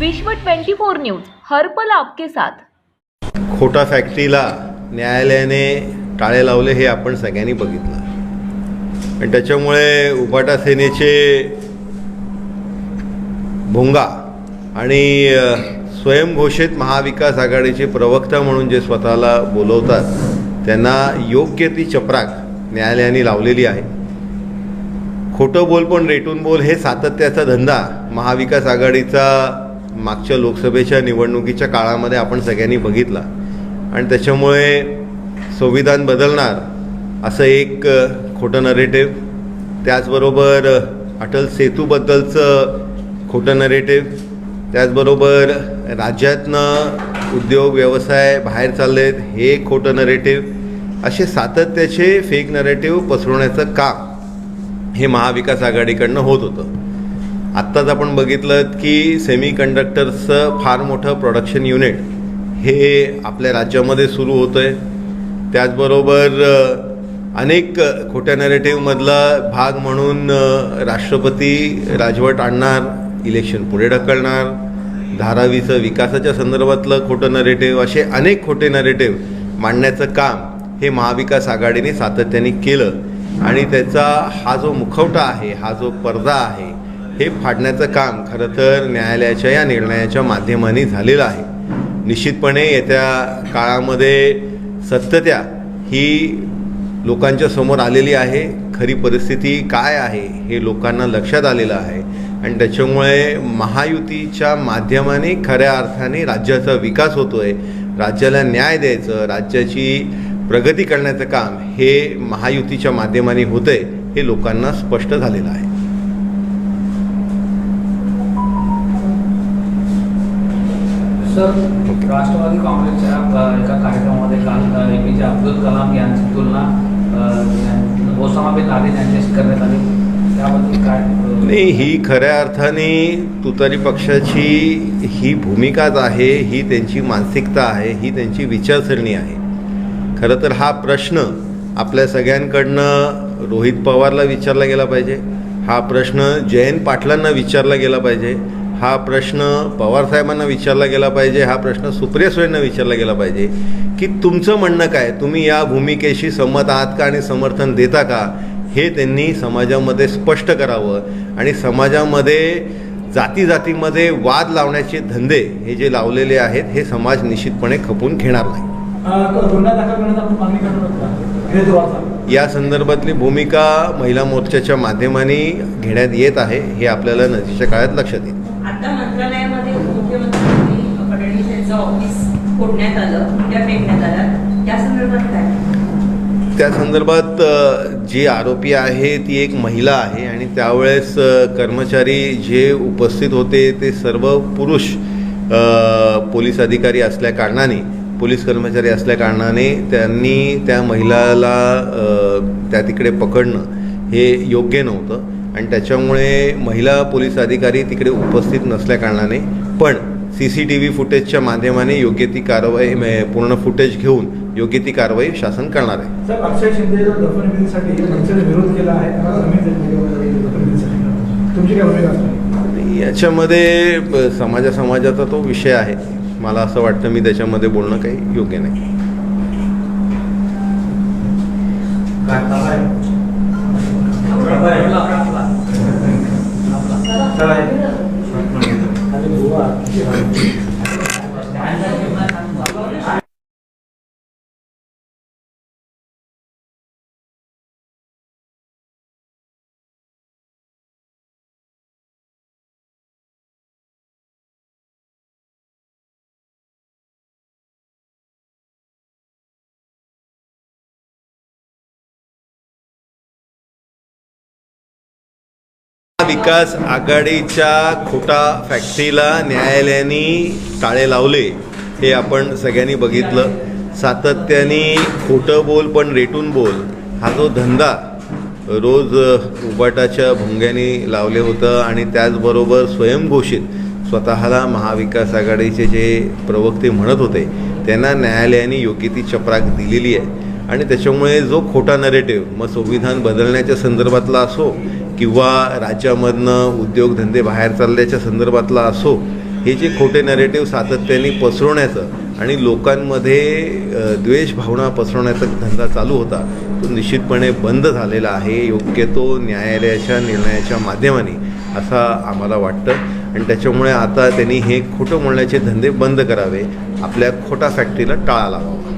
विश्व 24 न्यूज हरपल आपके साथ. खोटा फॅक्टरीला न्यायालयाने टाळे लावले हे आपण सगळ्यांनी बघितलं. आणि त्याच्यामुळे उबाटा सेनेचे भोंगा आणि स्वयंघोषित महाविकास आघाडीचे प्रवक्ता म्हणून जे स्वतःला बोलवतात त्यांना योग्य ती चपराक न्यायालयाने लावलेली आहे. खोटं बोल पण रेटून बोल हे सातत्याचा धंदा महाविकास आघाडीचा मागच्या लोकसभेच्या निवडणुकीच्या काळामध्ये आपण सगळ्यांनी बघितला. आणि त्याच्यामुळे संविधान बदलणार असं एक खोटं नरेटिव्ह त्याचबरोबर अटल सेतूबद्दलचं खोटं नरेटिव्ह त्याचबरोबर राज्यातनं उद्योग व्यवसाय बाहेर चाललेत हे एक खोटं नरेटिव्ह असे सातत्याचे फेक नरेटिव्ह पसरवण्याचं काम हे महाविकास आघाडीकडनं होत होतं. आत्ताच आपण बघितलं की सेमी कंडक्टर्सचं फार मोठं प्रोडक्शन युनिट हे आपल्या राज्यामध्ये सुरू होतं आहे त्याचबरोबर अनेक खोट्या नॅरेटिव्हमधला भाग म्हणून राष्ट्रपती राजवट आणणार इलेक्शन पुढे ढकलणार धारावीचं विकासाच्या संदर्भातलं खोटं नरेटिव्ह असे अनेक खोटे नरेटिव्ह मांडण्याचं काम हे महाविकास आघाडीने सातत्याने केलं. आणि त्याचा हा जो मुखवटा आहे हा जो पडदा आहे हे फाडण्याचं काम खरं तर न्यायालयाच्या या निर्णयाच्या माध्यमाने झालेलं आहे. निश्चितपणे येत्या काळामध्ये सत्यत्या ही लोकांच्या समोर आलेली आहे. खरी परिस्थिती काय आहे हे लोकांना लक्षात आलेलं आहे. आणि त्याच्यामुळे महायुतीच्या माध्यमाने खऱ्या अर्थाने राज्याचा विकास होतो आहे राज्याला न्याय द्यायचं राज्याची प्रगती करण्याचं काम हे महायुतीच्या माध्यमाने होतं आहे हे लोकांना स्पष्ट झालेलं आहे. सर राष्ट्रवादी काँग्रेसच्या एका कार्यक्रमामध्ये काल ए पी जे अब्दुल कलाम यांची तुलना अ, ओसामा बिन लादेन यांच्याशी करण्यात आली. त्याबद्दल काय नाही ही खऱ्या अर्थाने तुतारी पक्षाची ही भूमिकाच आहे ही त्यांची मानसिकता आहे ही त्यांची विचारसरणी आहे. खरं तर हा प्रश्न आपल्या सगळ्यांकडनं रोहित पवारला विचारला गेला पाहिजे. हा प्रश्न जयंत पाटलांना विचारला गेला पाहिजे. हा प्रश्न पवारसाहेबांना विचारला गेला पाहिजे हा प्रश्न सुप्रिया सुळेंना विचारला गेला पाहिजे की तुमचं म्हणणं काय? तुम्ही या भूमिकेशी सहमत आहात का आणि समर्थन देता का? हे त्यांनी समाजामध्ये स्पष्ट करावं आणि समाजामध्ये जाती जातीमध्ये वाद लावण्याचे धंदे हे जे लावलेले आहेत हे समाज निश्चितपणे खपून घेणार नाही. या संदर्भातली भूमिका महिला मोर्चाच्या माध्यमाने घेण्यात येत आहे हे आपल्याला नजीकच्या काळात लक्षात येईल. आता मंत्रालयामध्ये उपमुख्यमंत्री फडणवीस यांचं ऑफिस फोडण्यात आलं कुठल्या फेकण्यात आलं. त्या संदर्भात काय? त्या संदर्भात जी आरोपी आहे ती एक महिला आहे आणि त्यावेळेस कर्मचारी जे उपस्थित होते ते सर्व पुरुष पोलीस अधिकारी असल्या कारणाने पोलीस कर्मचारी असल्या कारणाने त्यांनी त्या महिलाला त्या तिकडे पकडणं हे योग्य नव्हतं. आणि त्याच्यामुळे महिला पोलीस अधिकारी तिकडे उपस्थित नसल्या कारणाने पण सी सी टी व्ही फुटेजच्या माध्यमाने योग्य ती कारवाई पूर्ण फुटेज घेऊन योग्य ती कारवाई शासन करणार आहे. याच्यामध्ये समाजा समाजाचा तो विषय आहे. मला असं वाटतं मी त्याच्यामध्ये बोलणं काही योग्य नाही. Obrigado. विकास आघाडीच्या खोटा फॅक्टरीला न्यायालयाने टाळे लावले हे आपण सगळ्यांनी बघितलं. सातत्याने खोटं बोल पण रेटून बोल. हा जो धंदा रोज उबाटाच्या भोंग्याने लावले होतं आणि त्याचबरोबर स्वयंघोषित स्वतःला महाविकास आघाडीचे जे प्रवक्ते म्हणत होते त्यांना न्यायालयाने योग्य ती चपराक दिलेली आहे. आणि त्याच्यामुळे जो खोटा नरेटिव्ह मग संविधान बदलण्याच्या संदर्भातला असो किंवा राज्यामधनं उद्योगधंदे बाहेर चालल्याच्या संदर्भातला असो हे जे खोटे नरेटिव्ह सातत्याने पसरवण्याचं आणि लोकांमध्ये द्वेष भावना पसरवण्याचा धंदा चालू होता तो निश्चितपणे बंद झालेला आहे. योग्य तो न्यायालयाच्या निर्णयाच्या माध्यमाने असा आम्हाला वाटतं. आणि त्याच्यामुळे आता त्यांनी हे खोटं बोलण्याचे धंदे बंद करावे आपल्या खोटा फॅक्टरीला टाळा लावावा.